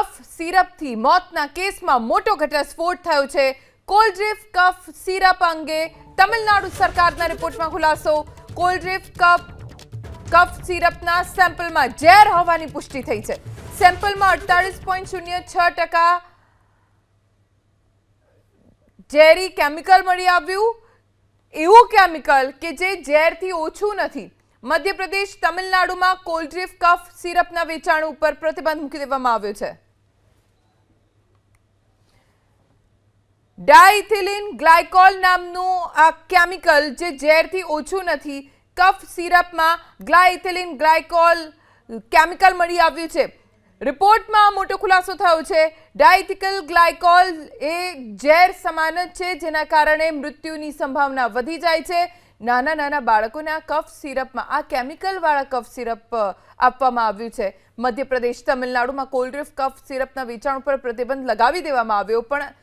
કફ સિરપથી મોતના કેસમાં મોટો ઘટસ્ફોટ થયો છે. કોલ્ડ્રીફ કફ સિરપ અંગે તમિલનાડુ સરકારના રિપોર્ટમાં ખુલાસો. કોલ્ડ્રીફ કફ કફ સિરપના સેમ્પલમાં ઝેર હોવાની પુષ્ટિ થઈ છે. સેમ્પલમાં અડતાલીસ પોઈન્ટ શૂન્ય છ ટકા ઝેરી કેમિકલ મળી આવ્યું. એવું કેમિકલ કે જે ઝેરથી ઓછું નથી. મધ્યપ્રદેશ તમિલનાડુમાં કોલ્ડ્રીફ કફ સિરપના વેચાણ ઉપર પ્રતિબંધ મૂકી દેવામાં આવ્યો છે. ડાઇથિલિન ગ્લાયકોલ નામનું આ કેમિકલ જે ઝેરથી ઓછું નથી, કફ સિરપમાં ગ્લાયથિલિન ગ્લાયકોલ કેમિકલ મળી આવ્યું છે. રિપોર્ટમાં મોટો ખુલાસો થયો છે. ડાયથિકલ ગ્લાયકોલ એ ઝેર સમાન જ છે, જેના કારણે મૃત્યુની સંભાવના વધી જાય છે. નાના નાના બાળકોને કફ સિરપમાં, આ કેમિકલવાળા કફ સિરપ આપવામાં આવ્યું છે. મધ્યપ્રદેશ, તમિલનાડુમાં કોલ્ડ્રિફ કફ સિરપના વેચાણ ઉપર પ્રતિબંધ લગાવી દેવામાં આવ્યો, પણ